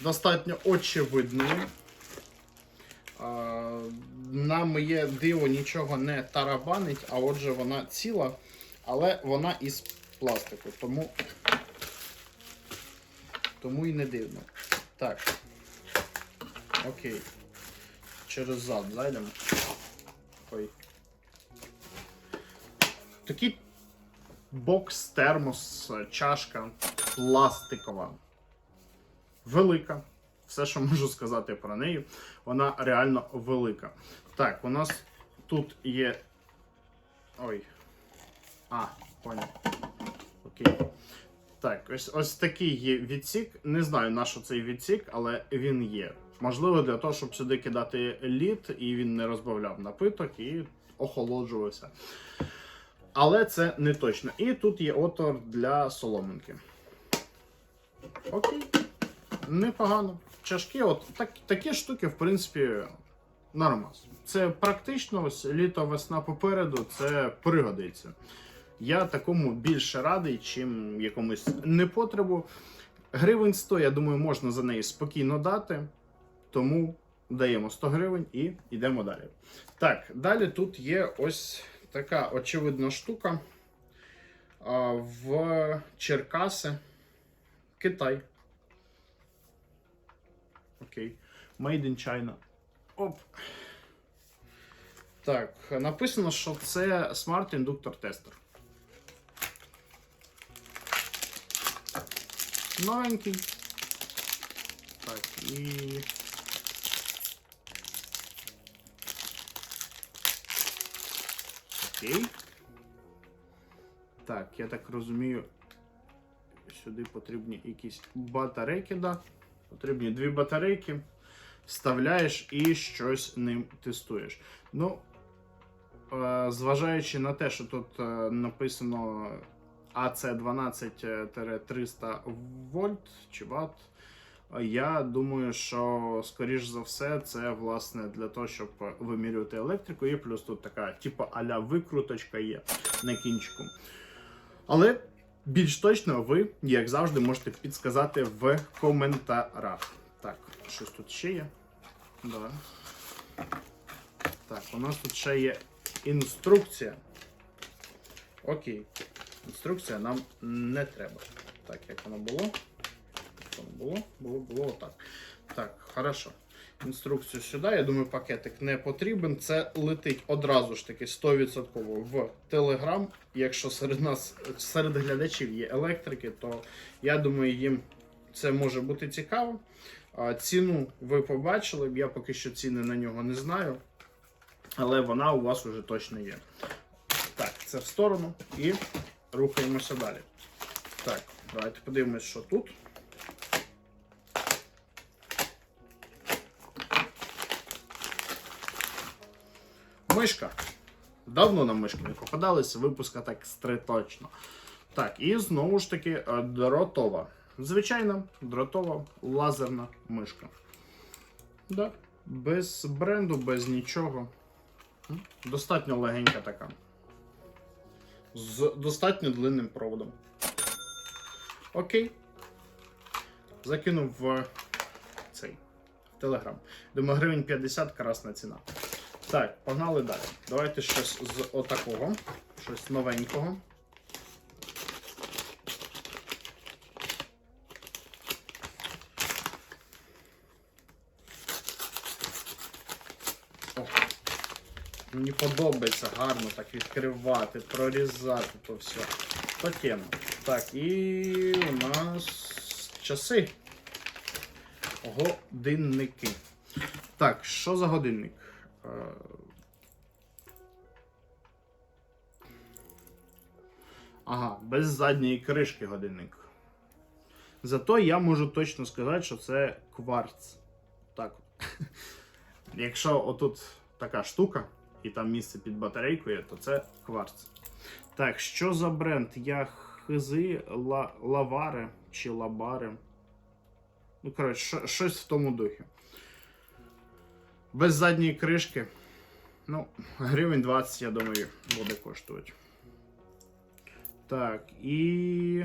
достатньо очевидною. А, На моє диво нічого не тарабанить, а отже вона ціла, але вона із пластику, тому, тому і не дивно. Так. Окей. Через зад зайдемо. Ой. Такий бокс, термос, чашка пластикова. Велика. Все, що можу сказати про неї, вона реально велика. Так, у нас тут є. Ой. А, поняв. Окей. Так, ось ось такий є відсік. Не знаю, на що цей відсік, але він є. Можливо, для того, щоб сюди кидати лід, і він не розбавляв напиток і охолоджувався. Але це не точно. І тут є отвор для соломинки. Окей. Непогано. Чашки, от так, такі штуки, в принципі, нормас. Це практично, ось літо весна попереду, це пригодиться. Я такому більше радий, чим якомусь непотребу. Гривень 100, я думаю, можна за неї спокійно дати. Тому даємо 100 гривень і йдемо далі. Так, далі тут є ось така очевидна штука. В Черкаси, Китай. Окей. Made in China. Оп. Так, написано, що це Inductor Tester. Новенький. Так, і. Окей. Так, я так розумію, сюди потрібні якісь батарейки, да. Потрібні дві батарейки. Вставляєш і щось ним тестуєш. Ну, е, зважаючи на те, що тут е, написано AC12-300 вольт чи ватт, я думаю, що скоріш за все це власне для того, щоб вимірювати електрику, і плюс тут така, типу, аля викруточка є на кінчику. Але більш точно ви, як завжди, можете підсказати в коментарях. Так, щось тут ще є. Да. Так, у нас тут ще є інструкція. Окей. Інструкція нам не треба. Так, як воно було? Як воно було? Було, було отак. Так, хорошо. Інструкцію сюди. Я думаю, пакетик не потрібен. Це летить одразу ж таки 100% в Telegram. Якщо серед нас, серед глядачів є електрики, то я думаю, їм це може бути цікаво. Ціну ви побачили, я поки що ціни на нього не знаю, але вона у вас уже точно є. Так, це в сторону і рухаємося далі. Так, давайте подивимось, що тут. Мишка. Давно нам мишки не попадались, випуска так стри точно. Так, і знову ж таки е, дротова. Звичайна дротова лазерна мишка. Да. Без бренду, без нічого. Достатньо легенька така. З достатньо длинним проводом. Окей. Закинув в цей в Телеграм. Думаю, гривень 50 красна ціна. Так, погнали далі. Давайте щось з отакого, щось новенького. Мені подобається гарно так відкривати, прорізати то все. То тема. Так, і у нас часи. Годинники. Так, що за годинник? Е, Ага, без задньої кришки годинник. Зато я можу точно сказати, що це кварц. Так. Якщо отут така штука, і там місце під батарейкою, то це кварц. Так, що за бренд? Я хизи, ла, лавари чи лабари. Ну, коротше, щось в тому духі. Без задньої кришки. Ну, гривень 20, я думаю, буде коштувати. Так, і.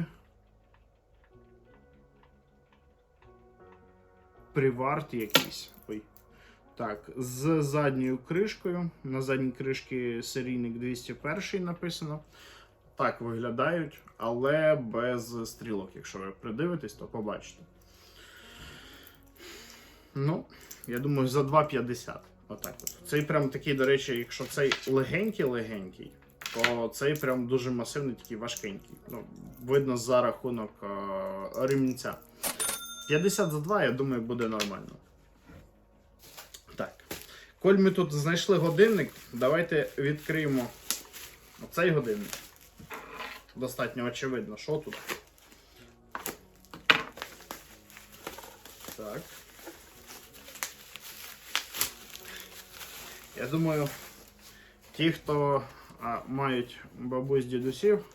приварт якийсь. Ой. Так, з задньою кришкою. На задній кришці серійник 201 написано. Так виглядають, але без стрілок. Якщо ви придивитесь, то побачите. Ну, я думаю, за 2,50. Отак от. Цей прям такий, до речі, якщо цей легенький-легенький, то цей прям дуже масивний, такий важкенький. Ну, видно за рахунок е- ремінця. 50 за 2, я думаю, буде нормально. Так. Коль ми тут знайшли годинник, давайте відкриємо оцей годинник. Достатньо очевидно, що тут. Я думаю, ті, хто а, мають бабусь дідусів,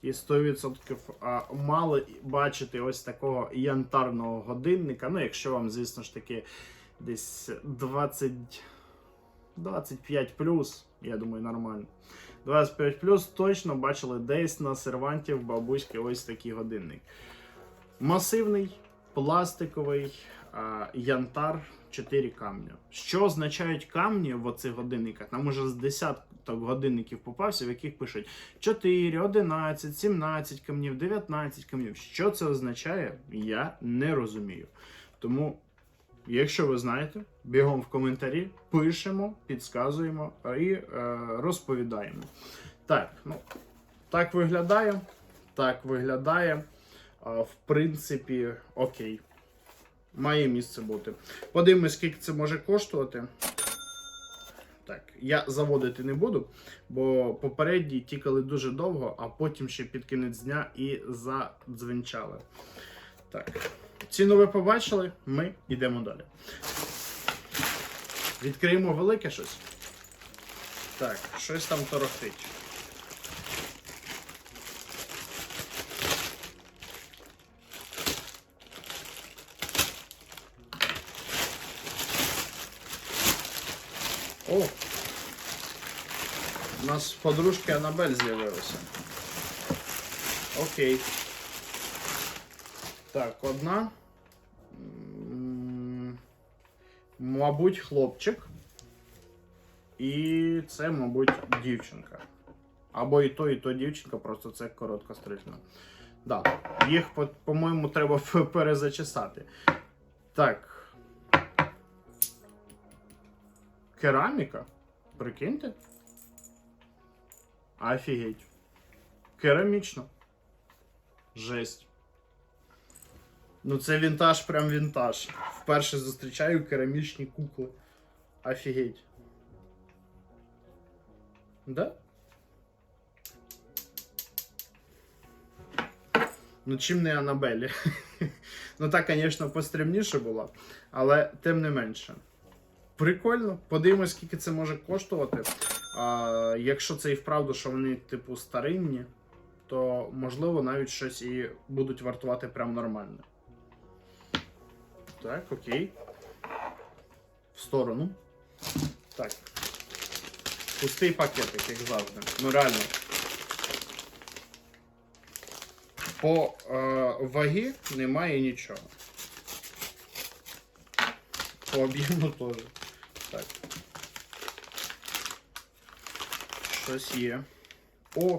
ті 100% а, мали бачити ось такого янтарного годинника. Ну, якщо вам, звісно ж таки, десь 20, 25 я думаю, нормально. 25 точно бачили десь на серванті в бабуськи ось такий годинник. Масивний, пластиковий, янтар, 4 камня. Що означають камні в оцих годинниках? Нам уже з десяток годинників попався, в яких пишуть 4, 11, 17 камнів, 19 камнів. Що це означає, я не розумію. Тому, якщо ви знаєте, бігом в коментарі пишемо, підказуємо і е, розповідаємо. Так, ну, так виглядає. Так виглядає. В принципі, окей. Має місце бути. Подивимось, скільки це може коштувати. Так, я заводити не буду, бо попередні тікали дуже довго, а потім ще під кінець дня і задзвенчали. Так. Ціну ви побачили, ми йдемо далі. Відкриємо велике щось. Так, щось там торохтить. О! У нас подружки Анабель з'явилася. Окей. Так, одна. Мабуть, хлопчик. І це, мабуть, дівчинка. Або і то, і то дівчинка, просто це коротко стрижна. Да. Їх, по- по-моєму, треба перезачесати. Так. Кераміка? Прикиньте? Офігеть. Керамічно. Жесть. Ну це вінтаж, прям вінтаж. Вперше зустрічаю керамічні кукли. Офігеть. Да? Ну, чим не Анабелі. ну так, звісно, пострімніше було, але тим не менше. Прикольно. Подивимось, скільки це може коштувати. А, якщо це і вправду, що вони, типу, старинні, то можливо навіть щось і будуть вартувати прям нормально. Так, окей. В сторону. Так. Пустий пакетик, як завжди. Ну реально. По е, вагі немає нічого. По об'єму теж. Так. Щось є. О!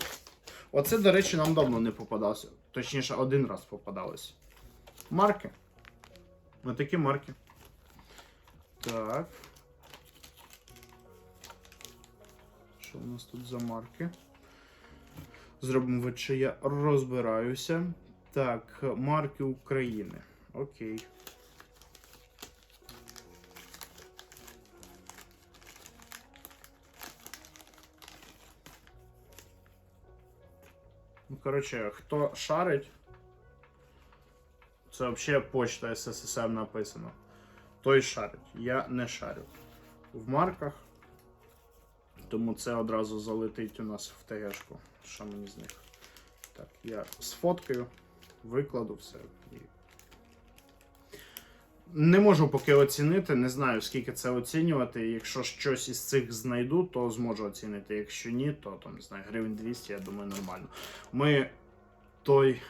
Оце, до речі, нам давно не попадалося. Точніше, один раз попадалось. Марки. Ось такі марки. Так. Що у нас тут за марки? Зробимо вид, що я розбираюся. Так, марки України. Окей. Коротше, хто шарить, це взагалі почта СССР написано. Той шарить. Я не шарю. В марках. Тому це одразу залетить у нас в ТГшку. Що мені з них? Так, я сфоткаю, викладу все. І... Не можу поки оцінити, не знаю, скільки це оцінювати. Якщо щось із цих знайду, то зможу оцінити. Якщо ні, то там, не знаю, гривень 200, я думаю, нормально. Ми той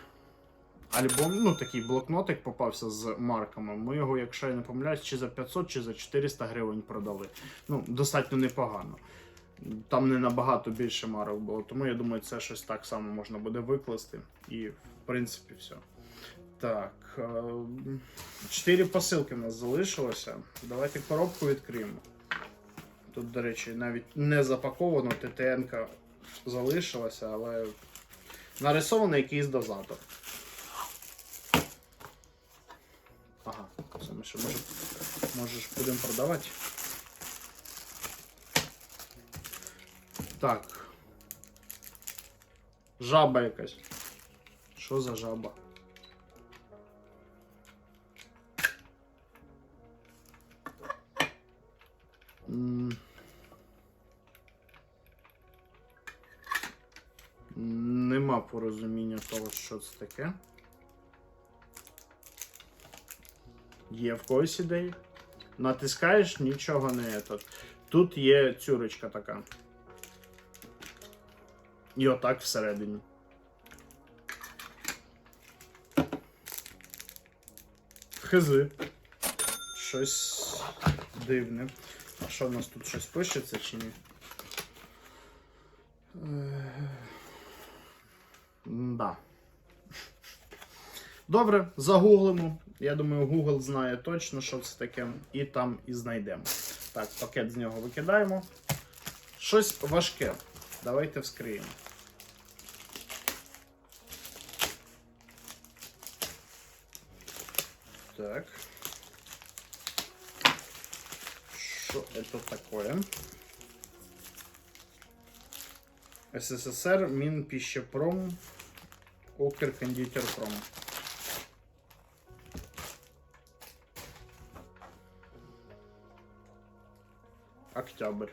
альбом, ну такий блокнотик попався з марками. Ми його, якщо я не помиляюсь, чи за 500, чи за 400 гривень продали. Ну, достатньо непогано. Там не набагато більше марок було, тому я думаю, це щось так само можна буде викласти. І, в принципі, все. Так. е, Чотири посилки в нас залишилося. Давайте коробку відкриємо. Тут, до речі, навіть не запаковано, ТТН залишилася, але нарисований якийсь дозатор. Ага, це ми ще може, можеш будемо продавати. Так. Жаба якась. Що за жаба? Нема порозуміння того, що це таке. Є в когось ідеї. Натискаєш, нічого не этот. Тут є цюрочка така. І отак всередині. Хизи. Щось дивне. А що в нас тут щось пишеться чи ні? Да. Добре, загуглимо. Я думаю, Google знає точно, що це таке, і там і знайдемо. Так, пакет з нього викидаємо. Щось важке. Давайте вскриємо. Так. Что это такое? СССР, Минпищепром, Укркондитерпром. Октябрь.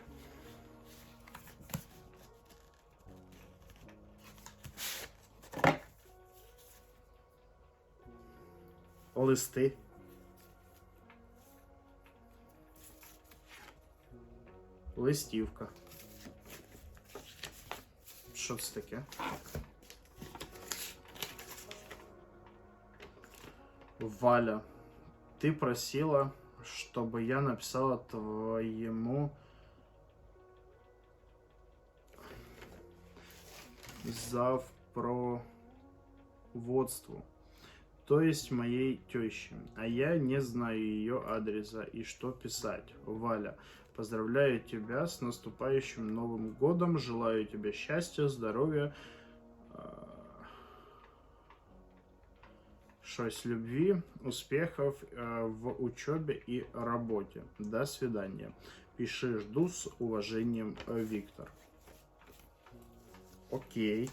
Листи. Листівка. Що це таке? Валя, ты просила, чтобы я написала твоему завпроводству, то есть моей теще, а я не знаю ее адреса и что писать. Валя, поздравляю тебя с наступающим Новым годом, желаю тебе счастья, здоровья, а, щось любви, успехов э, в учебе и работе. До свидания. Пиши, жду с уважением, э, Виктор. Окей.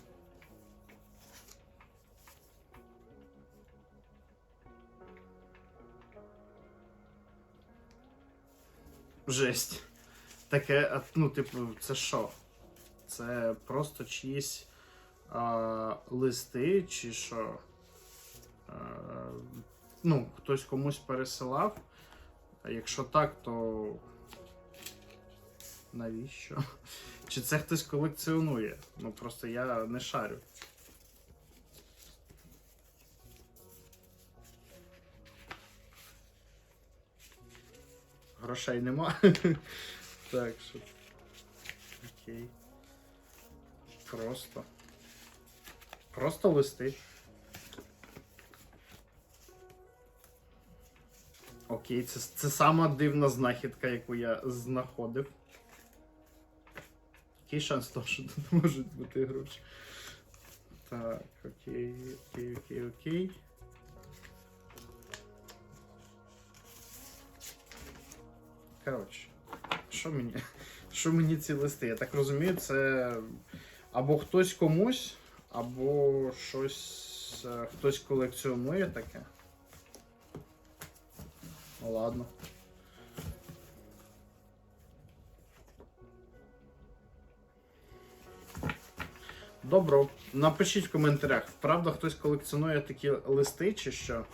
Жесть. Таке, ну, типу, це що? Це просто чиїсь а, листи, чи що? А, ну, хтось комусь пересилав. А якщо так, то навіщо? Чи це хтось колекціонує? Ну просто я не шарю. Грошей нема. Так що. Окей. Просто. Просто листи. Окей, це, це сама дивна знахідка, яку я знаходив. Який шанс того, що тут можуть бути гроші? Так, окей, окей, окей, окей. Коротше, що мені, що мені ці листи? Я так розумію, це або хтось комусь, або щось е, хтось колекціонує таке. Ну ладно. Добро. Напишіть в коментарях, правда хтось колекціонує такі листи чи що?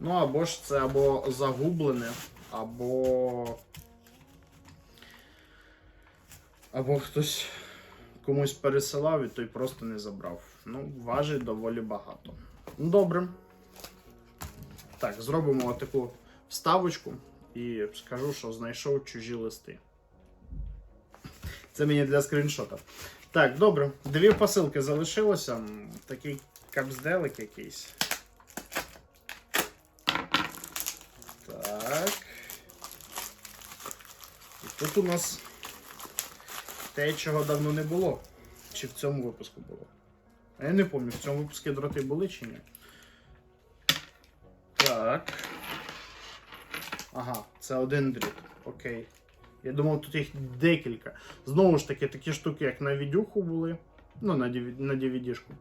Ну, або ж це або загублене, або. Або хтось комусь пересилав і той просто не забрав. Ну, важить доволі багато. Ну, добре. Так, зробимо отаку вставочку і скажу, що знайшов чужі листи. Це мені для скріншота. Так, добре. Дві посилки залишилося. Такий капсделик якийсь. Так. І тут у нас те, чого давно не було. Чи в цьому випуску було? А я не пам'ятаю, в цьому випуску дроти були чи ні. Так. Ага, це один дріт. Окей. Я думав, тут їх декілька. Знову ж таки, такі штуки, як на відюху були. Ну, на, DVD, на DVD-шку.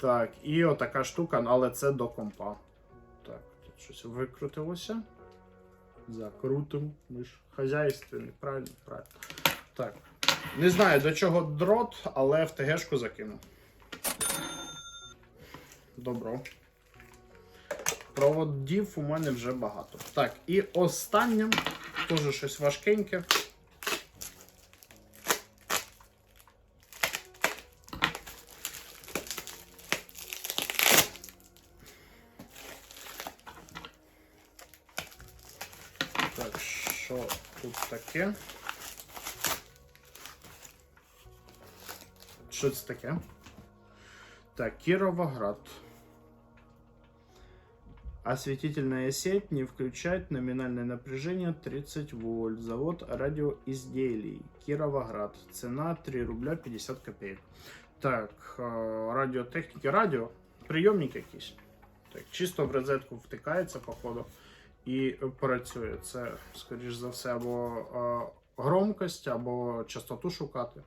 Так, і отака штука, але це до компа. Так, тут щось викрутилося. Закрутимо. Ми ж хазяйственні, правильно, правильно. Так. Не знаю до чого дрот, але в ТГшку закину. Добро. Проводів у мене вже багато. Так, і останнє, теж щось важкеньке. Так, що тут таке? Що це таке? Так, Кировоград. Осветительная сеть не включает номинальное напряжение 30 вольт. Завод радиоизделий. Кировоград. Цена 3 рубля 50 копеек. Так, е, радіотехніки. Радіо. Прийомник якийсь. Так, чисто в розетку втикається, походу, і працює. Це, скоріш за все, або е, громкость, або частоту шукати.